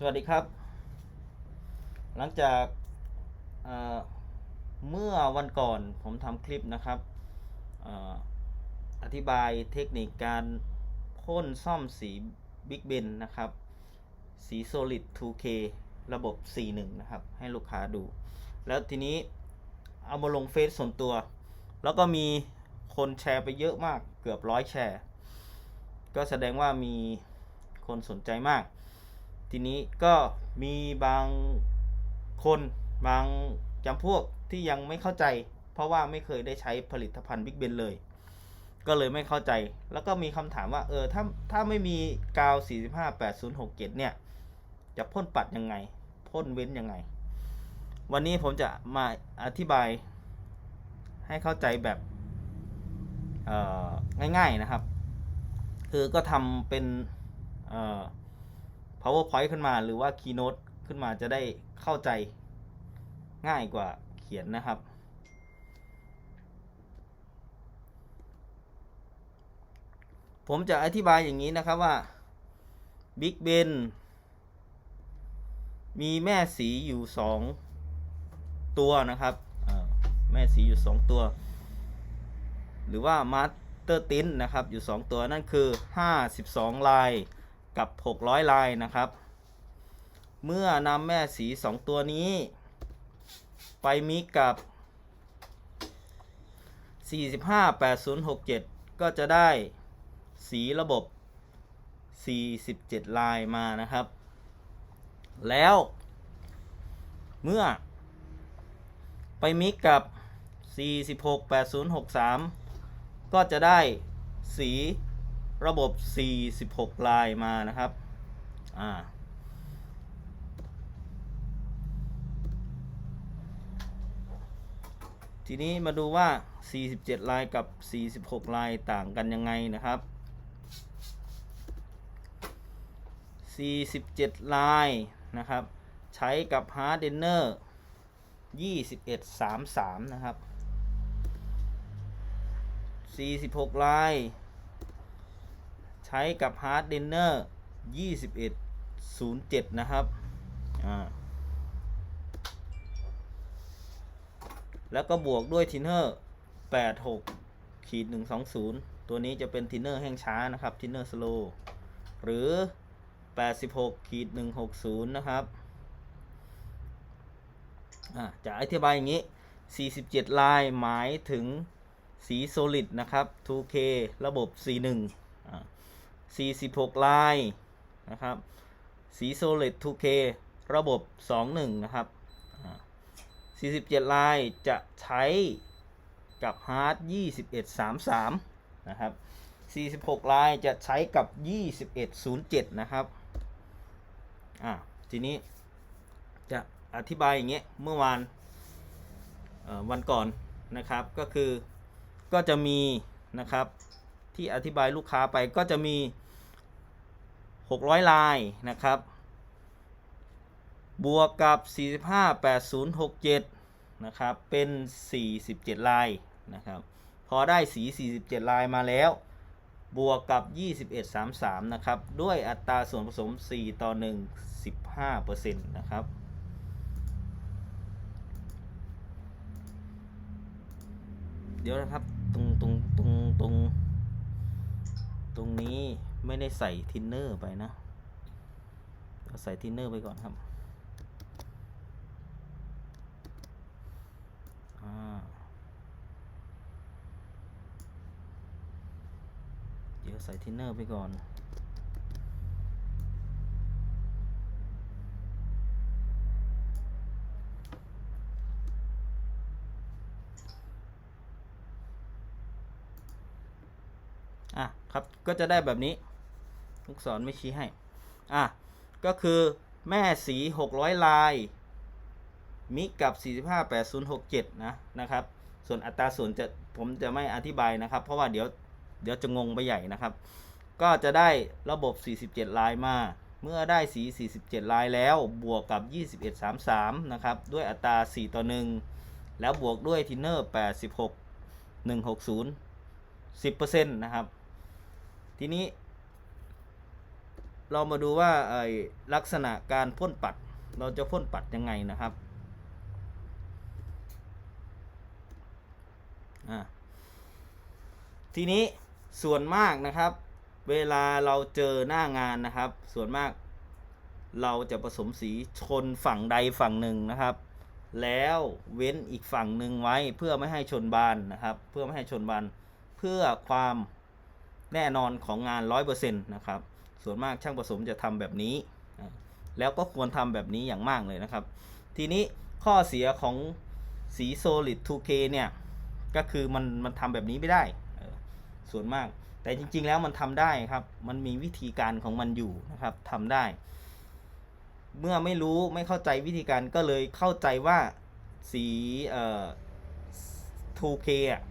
สวัสดีครับ หลังจากเเมื่อวันก่อนผมทำคลิปนะครับออธิบายเทคนิคการพ่นซ่อมสี Big Ben นะครับ สี Solid 2K ระบบ 41 นะครับ ให้ลูกค้าดู แล้วทีนี้เอามาลงเฟซส่วนตัว แล้วก็มีคนแชร์ไปเยอะมากเกือบร้อยแชร์ ก็แสดงว่ามีคนสนใจมาก ทีนี้ก็มีบางคนบางจำพวกที่ยังไม่เข้าใจ เพราะว่าไม่เคยได้ใช้ผลิตภัณฑ์ Big Ben เลย ก็เลยไม่เข้าใจ แล้วก็มีคำถามว่าเออถ้าถ้าไม่มีกาว 45 8067 เนี่ย จะพ่นปัดยังไง พ่นเว้นยังไง วันนี้ผมจะมาอธิบายให้เข้าใจแบบง่ายๆนะครับ คือก็ทำเป็นเ powerpoint ขึ้นมาหรือว่า keynote ขึ้นมาจะได้เข้าใจง่ายกว่าเขียนนะครับ ผมจะอธิบายอย่างนี้นะครับว่า Big Ben มีแม่สีอยู่สองตัวนะครับ แม่สีอยู่สองตัว หรือว่า Master Tint นะครับ อยู่ 2 ตัวนั่นคือ 52 ลาย กับ 600 ลายนะครับ เมื่อนำแม่สี 2 ตัวนี้ ไปมิกกับ 45 8067 ก็จะได้สีระบบ 47 ลายมานะครับ แล้วเมื่อ ไปมิกกับ 46 8063 ก็จะได้สี ระบบ 46 ลายมานะครับ อ่า ทีนี้มาดูว่า 47 ลายกับ 46 ลายต่างกันยังไงนะครับ 47 ลายนะครับ ใช้กับ Hard Denner 2133 นะครับ 46 ลาย ใช้กับ Hard Denner 2107 นะครับ อ่า แล้วก็บวกด้วยทินเนอร์86ขีด120 ตัวนี้จะเป็นทินเนอร์แห้งช้านะครับทินเนอร์สโลหรือ 86ขีด160 นะครับ อ่า จะอธิบายอย่างนี้ 47 ลายหมายถึงสี Solid นะครับ 2K ระบบ C1 อ่า 46 ลายนะครับ สี Solid 2K ระบบ 21 นะครับอ่า47 ลายจะใช้กับ Hard 2133 นะครับ 46 ลายจะใช้กับ 2107 นะครับ อ่า ทีนี้จะอธิบายอย่างเงี้ย เมื่อวานวันก่อนนะครับ ก็คือก็จะมีนะครับ ที่อธิบายลูกค้าไปก็จะมี 600 ลายนะครับ บวกกับ 45 8067 นะครับ เป็น 47 ลายนะครับ พอได้สี 47 ลายมาแล้ว บวกกับ 2133 นะครับ ด้วยอัตราส่วนผสม 4 ต่อ 1 15%นะครับเดี๋ยวนะครับตรงตรงตรงตรง ตรงนี้ไม่ได้ใส่ทินเนอร์ไปนะเราใส่ทินเนอร์ไปก่อนครับเดี๋ยวใส่ทินเนอร์ไปก่อน อะครับ ก็จะได้แบบนี้ ลูกศรไม่ชี้ให้ อะ ก็คือแม่สี 600 ลาย มิกับ 458067 นะนะครับ ส่วนอัตราส่วนจะผมจะไม่อธิบายนะครับ เพราะว่าเดี๋ยวเดี๋ยวจะงงไปใหญ่นะครับ ก็จะได้ระบบ 47 ลายมา เมื่อได้สี 47 ลายแล้วบวกกับ 2133 นะครับ ด้วยอัตรา 4 ต่อ 1 แล้วบวกด้วยทินเนอร์ 86 160 10%นะครับ ทีนี้ เรามาดูว่าไอ้ลักษณะการพ่นปัด เราจะพ่นปัดยังไงนะครับทีนี้ส่วนมากนะครับ เวลาเราเจอหน้างานนะครับ ส่วนมากเราจะผสมสีชนฝั่งใดฝั่งหนึ่งนะครับ แล้วเว้นอีกฝั่งหนึ่งไว้เพื่อไม่ให้ชนบานนะครับ เพื่อไม่ให้ชนบานเพื่อความ แน่นอนของงาน 100%นะครับ ส่วนมากช่างผสมจะทำแบบนี้ แล้วก็ควรทำแบบนี้อย่างมากเลยนะครับ ทีนี้ข้อเสียของสี Solid 2K เนี่ย ก็คือมันมันทำแบบนี้ไม่ได้ ส่วนมาก แต่จริงๆแล้วมันทำได้ครับ มันมีวิธีการของมันอยู่นะครับทำได้ เมื่อไม่รู้ไม่เข้าใจวิธีการก็เลยเข้าใจว่าสีเอ่อ 2K อะ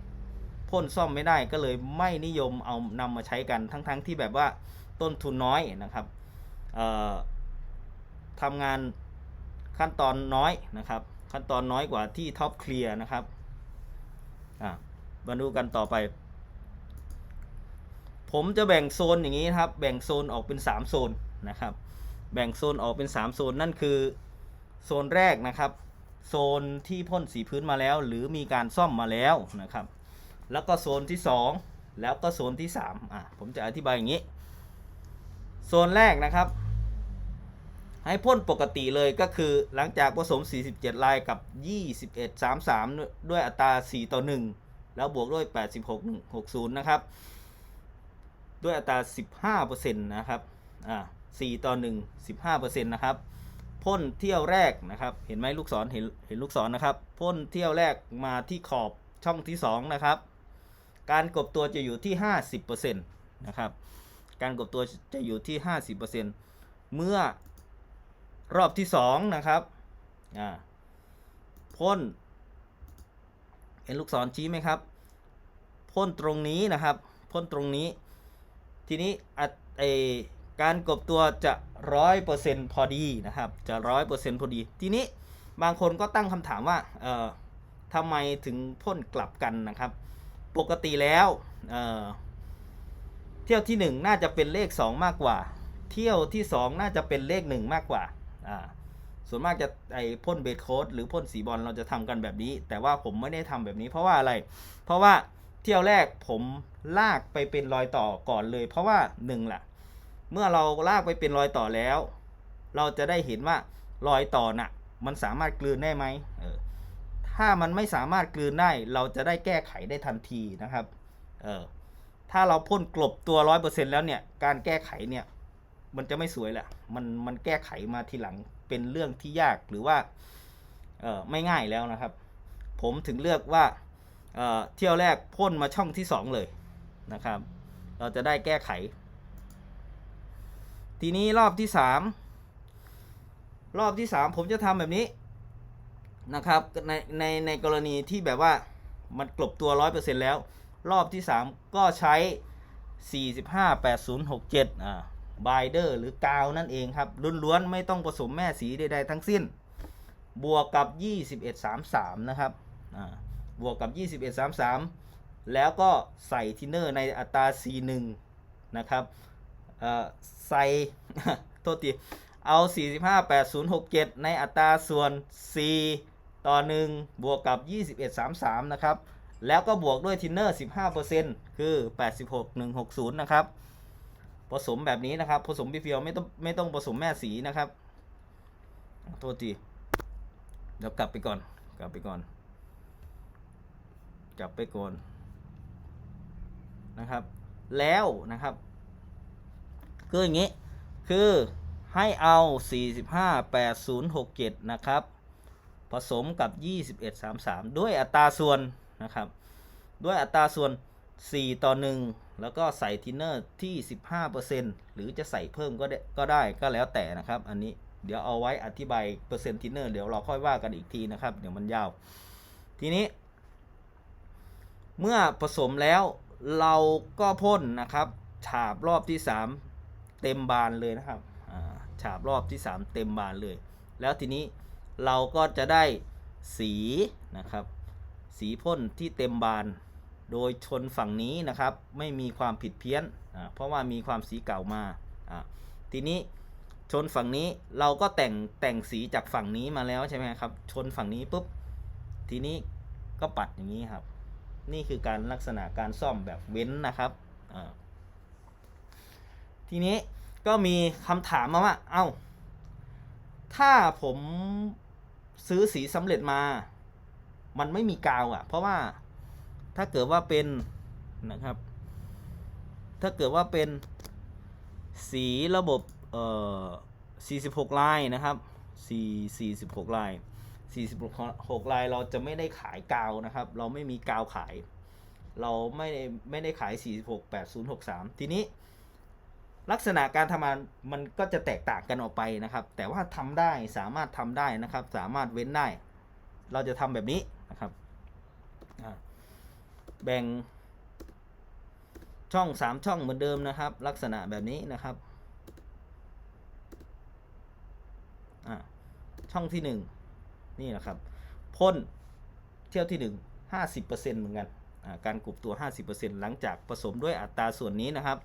พ่นซ่อมไม่ได้ก็เลยไม่นิยมเอานำมาใช้กันทั้งๆทที่แบบว่าต้นทุนน้อยนะครับทำงานขั้นตอนน้อยนะครับ ขั้นตอนน้อยกว่าที่ท็อปเคลียร์นะครับมาดูกันต่อไป ผมจะแบ่งโซนอย่างนี้นะครับ แบ่งโซนออกเป็น 3 โซนนะครับ แบ่งโซนออกเป็น 3 โซนนั่นคือโซนแรกนะครับ โซนที่พ่นสีพื้นมาแล้ว หรือมีการซ่อมมาแล้วนะครับ แล้วก็โซนที่ 2 แล้วก็โซนที่3อะผมจะอธิบายอย่างนี้ โซนแรกนะครับ ให้พ่นปกติเลยก็คือหลังจากผสม 47 ลายกับ 21 33 ด้วยอัตรา 4 ต่อ 1 แล้วบวกด้วย 86 60 นะครับ ด้วยอัตรา 15%นะครับอ่า4ต่อ 1 15%นะครับพ่นเที่ยวแรกนะครับ เห็นไหมลูกศรเห็นเห็นลูกศรนะครับพ่นเที่ยวแรกมาที่ขอบช่องที่ 2 นะครับ การกบตัวจะอยู่ที่ 50%นะครับ การกบตัวจะอยู่ที่ 50%เมื่อรอบที่ 2 นะครับอ่าพ่นเห็นลูกศรชี้ไหมครับพ่นตรงนี้นะครับพ่นตรงนี้ ทีนี้ไอการกบตัวจะร้อยเปอร์เซ็นพอดีนะครับจะร้อยเปอร์เซ็นพอดี ทีนี้บางคนก็ตั้งคำถามว่าเอ่อทำไมถึงพ่นกลับกันนะครับ ปกติแล้วเเที่ยวที่1น่าจะเป็นเลข 2 มากกว่า เที่ยวที่ 2 น่าจะเป็นเลข 1 มากกว่าส่วนมากจะไอพ่นเบสโค้ดหรือพ่นสีบอลเราจะทำกันแบบนี้ แต่ว่าผมไม่ได้ทำแบบนี้เพราะว่าอะไร เพราะว่าเที่ยวแรกผมลากไปเป็นรอยต่อก่อนเลย เพราะว่าหนึ่งล่ะ เมื่อเราลากไปเป็นรอยต่อแล้ว เราจะได้เห็นว่ารอยต่อน่ะ มันสามารถกลืนได้ไหมเออ ถ้ามันไม่สามารถกลืนได้ เราจะได้แก้ไขได้ทันทีนะครับ เออ ถ้าเราพ่นกลบตัวร้อยเปอร์เซ็นแล้วเนี่ย การแก้ไขเนี่ย มันจะไม่สวยแหละ มัน มันแก้ไขมาทีหลังเป็นเรื่องที่ยากหรือว่า เออไม่ง่ายแล้วนะครับ ผมถึงเลือกว่า เออเที่ยวแรกพ่นมาช่องที่2เลยนะครับ เราจะได้แก้ไข ทีนี้รอบที่3รอบที่3ผมจะทำแบบนี้ นะครับในในในกรณีที่แบบว่ามันกลบตัว 100%แล้ว รอบที่ 3 ก็ใช้ 458067อ่าบายเดอร์หรือกาวนั่นเองครับล้วนๆไม่ต้องผสมแม่สีใดๆทั้งสิ้น บวกกับ 2133 นะครับอ่าบวกกับ 21 33 แล้วก็ใส่ทินเนอร์ในอัตรา C1 นะครับเอ่อใส่โทษทีเอา 45 8067 ในอัตราส่วน4 ต่อ 1 บวกกับ 21 33 นะครับ แล้วก็บวกด้วยทินเนอร์ 15%คือ 86 160 นะครับ ผสมแบบนี้นะครับ ผสมเพียวไม่ต้องไม่ต้องผสมแม่สีนะครับ โทษทีเดี๋ยวกลับไปก่อน กลับไปก่อน กลับไปก่อนนะครับ แล้วนะครับ คืออย่างนี้ คือให้เอา 45 8067 นะครับ ผสมกับ 21 33 ด้วยอัตราส่วนนะครับ ด้วยอัตราส่วน 4 ต่อ 1 แล้วก็ใส่ทินเนอร์ที่ 15%หรือจะใส่เพิ่มก็ได้ก็ได้ก็แล้วแต่นะครับ อันนี้เดี๋ยวเอาไว้อธิบายเปอร์เซ็นต์ทินเนอร์เดี๋ยวเราค่อยว่ากันอีกทีนะครับ เดี๋ยวมันยาว ทีนี้ เมื่อผสมแล้วเราก็พ่นนะครับฉาบรอบที่ 3 เต็มบานเลยนะครับฉาบรอบที่ 3 เต็มบานเลย แล้วทีนี้ เราก็จะได้สีนะครับ สีพ่นที่เต็มบาน โดยชนฝั่งนี้นะครับ ไม่มีความผิดเพี้ยน เพราะว่ามีความสีเก่ามา ทีนี้ชนฝั่งนี้เราก็แต่งแต่งสีจากฝั่งนี้มาแล้วใช่ไหมครับ ชนฝั่งนี้ปุ๊บ ทีนี้ก็ปัดอย่างนี้ครับ นี่คือการลักษณะการซ่อมแบบเว้นนะครับ ทีนี้ก็มีคำถามมาว่า เอ้า ถ้าผม ซื้อสีสำเร็จมา มันไม่มีกาวอะ่ะ เพราะว่าถ้าเกิดว่าเป็นนะครับ ถ้าเกิดว่าเป็นสีระบบเอ่อ46 ลายนะครับ4 46 ลาย 46 ลายเราจะไม่ได้ขายกาวนะครับ เราไม่มีกาวขาย เราไม่ได้ไม่ได้ขาย 46 80 63 ทีนี้ ลักษณะการทำงานมันก็จะแตกต่างกันออกไปนะครับ แต่ว่าทำได้สามารถทำได้นะครับ สามารถเว้นได้ เราจะทำแบบนี้นะครับแบ่งช่อง 3 ช่องเหมือนเดิมนะครับ ลักษณะแบบนี้นะครับช่องที่ 1 นี่นะครับพ่นเที่ยวที่ 1 50%เหมือนกันการกรุบตัว 50%หลังจากผสมด้วยอัตราส่วนนี้นะครับ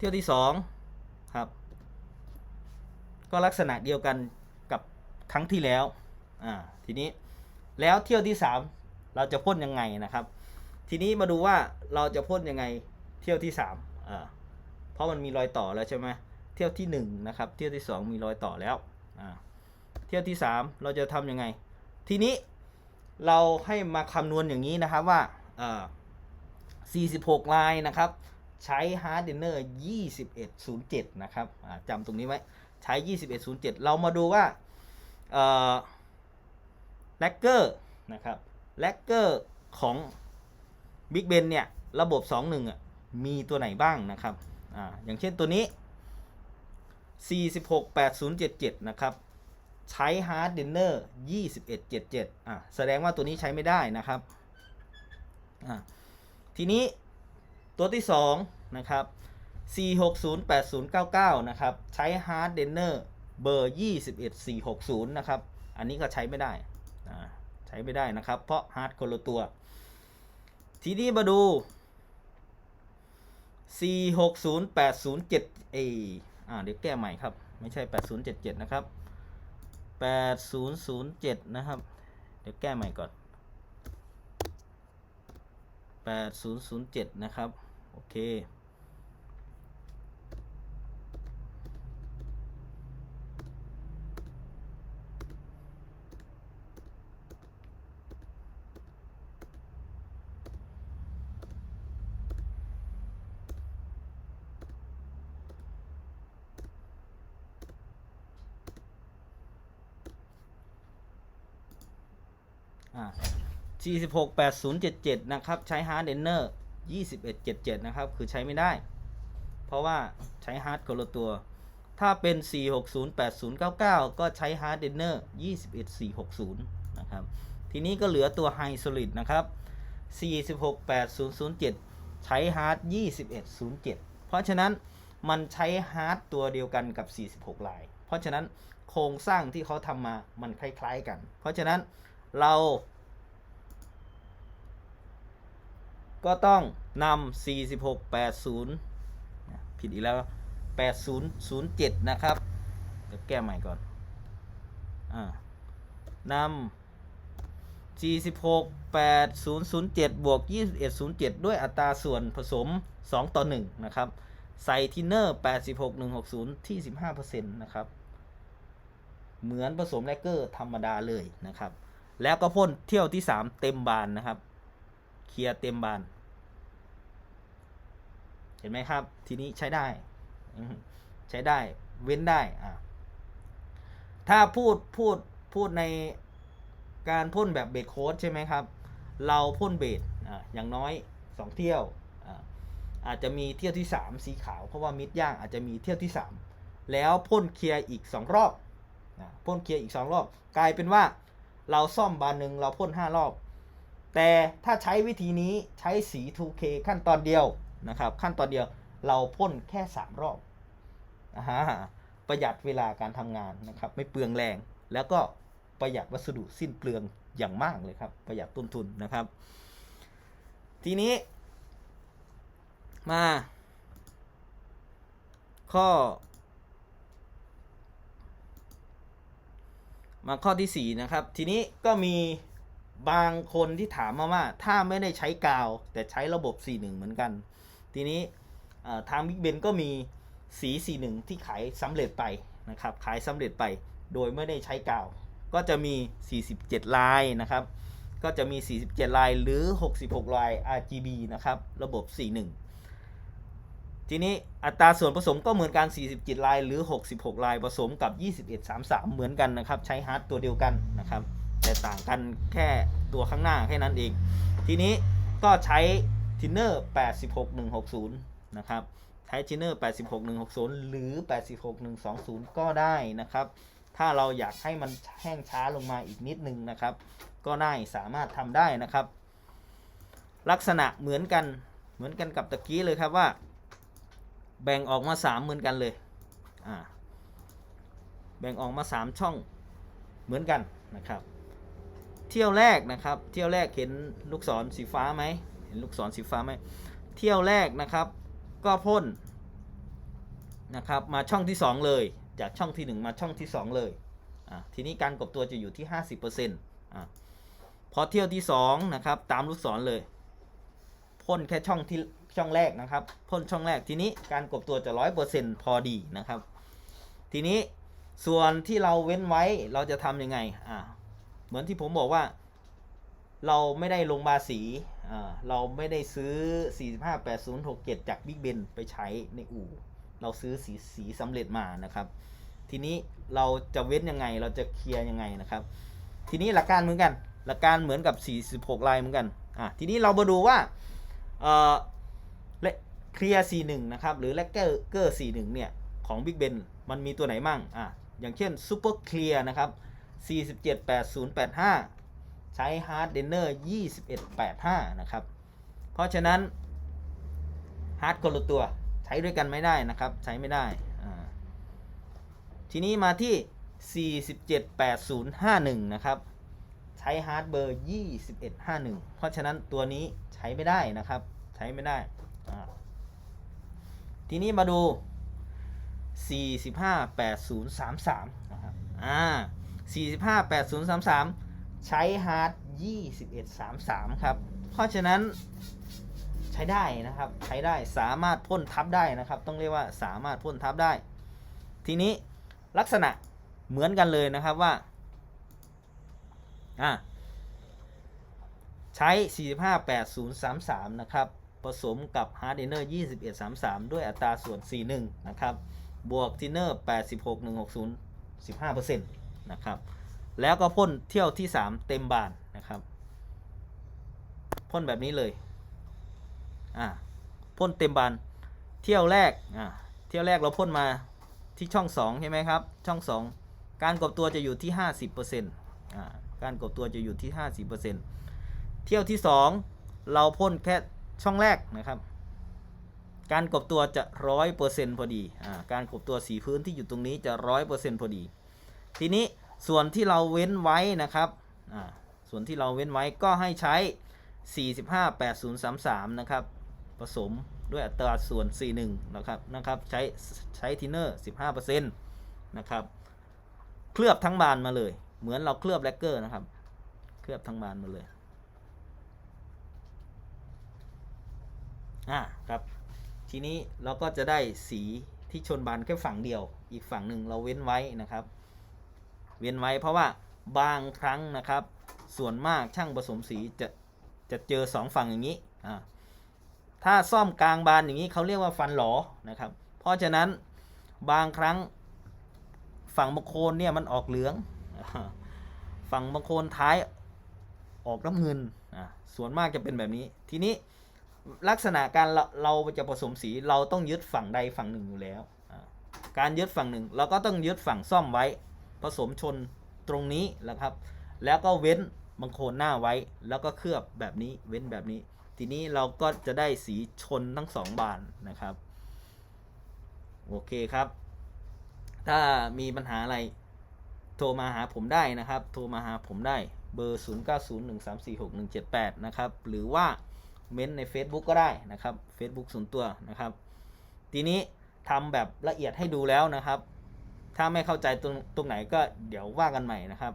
เที่ยวที่2ครับ ก็ลักษณะเดียวกันกับครั้งที่แล้วอ่าทีนี้แล้วเที่ยวที่ 3 เราจะพ่นยังไงนะครับ ทีนี้มาดูว่าเราจะพ่นยังไงเที่ยวที่3อ่าเพราะมันมีรอยต่อแล้วใช่ไหมเที่ยวที่1นะครับเที่ยวที่ 2 มีรอยต่อแล้วอ่าเที่ยวที่ 3 เราจะทำยังไง ทีนี้เราให้มาคำนวณอย่างนี้นะครับว่าอ่า46ลายนะครับ ใช้ hard dinner 2107 นะครับจำตรงนี้ไว้ ใช้ 2107 เรามาดูว่าแลกเกอร์นะครับแลกเกอร์ของ Big Ben เนี่ย ระบบ 21อะมีตัวไหนบ้างนะครับอ่าอย่างเช่นตัวนี้ 468077 นะครับ ใช้ hard dinner 2177 อะ แสดงว่าตัวนี้ใช้ไม่ได้นะครับ อ่าทีนี้ ตัวที่ 2 นะครับ 4608099 นะครับ ใช้ hard dinner เบอร์ 21460 นะครับ อันนี้ก็ใช้ไม่ได้ใช้ไม่ได้นะครับ เพราะ hard คนละตัว ทีนี้มาดู 4608007เออ่าเดี๋ยวแก้ใหม่ครับ ไม่ใช่ 8077 นะครับ 8007 นะครับ เดี๋ยวแก้ใหม่ก่อน 8007 นะครับ โอเค อ่า46 8077 นะครับ ใช้ hard dinner 2177 นะครับ คือใช้ไม่ได้ เพราะว่าใช้ hard คนละตัว ถ้าเป็น 460 8099 ก็ใช้ hard dinner 21460 นะครับ ทีนี้ก็เหลือตัว high solid นะครับ 46 8007ใช้ hard 2107 เพราะฉะนั้นมันใช้ hard ตัวเดียวกันกับ 46 ลาย เพราะฉะนั้นโครงสร้างที่เขาทำมามันคล้าย ๆ กัน เพราะฉะนั้นเรา ก็ต้องนำ4680 ผิดอีกแล้ว 8007 นะครับ เดี๋ยวแก้ใหม่ก่อนอนำ46 8007 บวก 2107 ด้วยอัตราส่วนผสม 2 ต่อ 1 นะครับ ใส่ทินเนอร์ 86160 ที่ 15%นะครับ เหมือนผสมแลกเกอร์ธรรมดาเลยนะครับ แล้วก็พ่นเที่ยวที่ 3 เต็มบานนะครับ เคลียร์เต็มบาน เห็นไหมครับ ทีนี้ใช้ได้ ใช้ได้ เว้นได้อะถ้าพูดพูดพูดในการพ่นแบบเบดโค้ดใช่ไหมครับ เราพ่นเบดอะอย่างน้อย2เที่ยวอาจจะมีเที่ยวที่ 3 สีขาว เพราะว่ามิดย่างอาจจะมีเที่ยวที่ 3 แล้วพ่นเคลียร์อีก 2 รอบพ่นเคลียร์อีก 2 รอบ กลายเป็นว่าเราซ่อมบานหนึ่งเราพ่น5 รอบ แต่ถ้าใช้วิธีนี้ใช้สี 2K ขั้นตอนเดียวนะครับ ขั้นตอนเดียวเราพ่นแค่ 3 รอบอาประหยัดเวลาการทำงานนะครับ ไม่เปลืองแรง แล้วก็ประหยัดวัสดุสิ้นเปลืองอย่างมากเลยครับ ประหยัดต้นทุนนะครับ ทีนี้ มา ข้อ มาข้อที่ 4 นะครับ ทีนี้ก็มี บางคนที่ถามมาว่า ถ้าไม่ได้ใช้กาว แต่ใช้ระบบ 41 เหมือนกัน ทีนี้ทาง Big Ben ก็มีสี 41 ที่ขายสำเร็จไปนะครับ ขายสำเร็จไปโดยไม่ได้ใช้กาว ก็จะมี 47 ลายนะครับ ก็จะมี 47 ลายหรือ 66 ลาย RGB นะครับ ระบบ 41 ทีนี้อัตราส่วนผสมก็เหมือนกัน 47 ลายหรือ 66 ลายผสมกับ 2133 เหมือนกันนะครับ ใช้ฮาร์ดตัวเดียวกันนะครับ แต่ต่างกันแค่ตัวข้างหน้าแค่นั้นเอง ทีนี้ก็ใช้ทินเนอร์86160 นะครับใช้ทินเนอร์86160 หรือ 86120 ก็ได้นะครับ ถ้าเราอยากให้มันแห้งช้าลงมาอีกนิดนึงนะครับ ก็ได้สามารถทำได้นะครับ ลักษณะเหมือนกันเหมือนกันกับตะกี้เลยครับว่า แบ่งออกมา 3 เหมือนกันเลยอ่าแบ่งออกมา 3 ช่องเหมือนกันนะครับ เที่ยวแรกนะครับ เที่ยวแรกเห็นลูกศรสีฟ้าไหมเห็นลูกศรสีฟ้าไหมเที่ยวแรกนะครับ ก็พ่นนะครับมาช่องที่ 2 เลย จากช่องที่ 1 มาช่องที่ 2 เลยทีนี้การกบตัวจะอยู่ที่ 50%อ่าพอเที่ยวที่2นะครับตามลูกศรเลยพ่นแค่ช่องที่ช่องแรกนะครับพ่นช่องแรกทีนี้การกบตัวจะร้อยเปอร์เซ็นต์พอดีนะครับ ทีนี้ส่วนที่เราเว้นไว้เราจะทำยังไงอ่า เหมือนที่ผมบอกว่า เราไม่ได้ลงบาสีเราไม่ได้ซื้อ 458067 จาก Big Ben ไปใช้ในอู่ เราซื้อสีสีสำเร็จมานะครับ ทีนี้เราจะเว้นยังไง เราจะเคลียร์ยังไงนะครับ ทีนี้หลักการเหมือนกัน หลักการเหมือนกับ 46 ลายเหมือนกัน อะ ทีนี้เรามาดูว่า เอ่อและเคลียร์41 นะครับ หรือแลกเกอร์เกอร์41 เนี่ย ของ Big Ben มันมีตัวไหนมั่ง อะ อย่างเช่น Super Clear นะครับ 478085 ใช้ Hard Denner 2185 นะครับ เพราะฉะนั้น Hard คนละตัวใช้ด้วยกันไม่ได้นะครับ ใช้ไม่ได้ ทีนี้มาที่ 478051 นะครับ ใช้ฮาร์ดเบอร์ 2151 เพราะฉะนั้นตัวนี้ใช้ไม่ได้นะครับ ใช้ไม่ได้ ทีนี้มาดู 458033 นะครับ อ่า 458033 ใช้ฮาร์ด2133 ครับ เพราะฉะนั้นใช้ได้นะครับ ใช้ได้สามารถพ่นทับได้นะครับ ต้องเรียกว่าสามารถพ่นทับได้ ทีนี้ลักษณะเหมือนกันเลยนะครับว่าอะใช้ 458033 นะครับ ผสมกับ Hard Dinner 2133 ด้วยอัตราส่วน 41 นะครับ บวก Tinner 86160 15% นะครับ แล้วก็พ่นเที่ยวที่ 3 เต็มบานนะครับพ่นแบบนี้เลยอะพ่นเต็มบานเที่ยวแรกอะเที่ยวแรกเราพ่นมาที่ช่อง2ใช่ไหมครับช่อง 2 การกบตัวจะอยู่ที่ 50%อ่าการกบตัวจะอยู่ที่ 50%เที่ยวที่ 2 เราพ่นแค่ช่องแรกนะครับ การกบตัวจะ 100%พอดีอ่าการกบตัวสีพื้นที่อยู่ตรงนี้จะ 100%พอดี ทีนี้ส่วนที่เราเว้นไว้นะครับส่วนที่เราเว้นไว้ก็ให้ใช้ 458033 นะครับ ผสมด้วยอัตราส่วน 41 นะครับนะครับ ใช้ใช้ทินเนอร์ 15%นะครับ เคลือบทั้งบานมาเลย เหมือนเราเคลือบแลกเกอร์นะครับ เคลือบทั้งบานมาเลย อ่าครับ ทีนี้เราก็จะได้สีที่ชนบานแค่ฝั่งเดียว อีกฝั่งหนึ่งเราเว้นไว้นะครับ เว้นไว้เพราะว่าบางครั้งนะครับ ส่วนมากช่างผสมสีจะจะเจอสองฝั่งอย่างนี้อ่าถ้าซ่อมกลางบานอย่างนี้เขาเรียกว่าฟันหลอนะครับ เพราะฉะนั้นบางครั้งฝั่งบางโคนเนี่ยมันออกเหลือง ฝั่งบางโคนท้ายออกน้ำเงินอะส่วนมากจะเป็นแบบนี้ ทีนี้ลักษณะการเราเราจะผสมสีเราต้องยึดฝั่งใดฝั่งหนึ่งอยู่แล้ว การยึดฝั่งหนึ่ง เราก็ต้องยึดฝั่งซ่อมไว้ ผสมชนตรงนี้แหละครับ แล้วก็เว้นบางโคนหน้าไว้ แล้วก็เคลือบแบบนี้เว้นแบบนี้ ทีนี้เราก็จะได้สีชนทั้งสองบานนะครับ โอเคครับ ถ้ามีปัญหาอะไร โทรมาหาผมได้นะครับ โทรมาหาผมได้เบอร์ 0901346178 นะครับ หรือว่าเม้นใน Facebook ก็ได้นะครับ Facebook ส่วนตัวนะครับ ทีนี้ทำแบบละเอียดให้ดูแล้วนะครับ ถ้าไม่เข้าใจตรงตรงไหนก็เดี๋ยวว่ากันใหม่นะครับ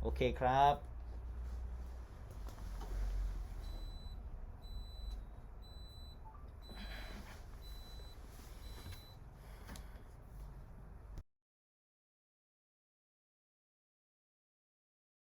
โอเคครับ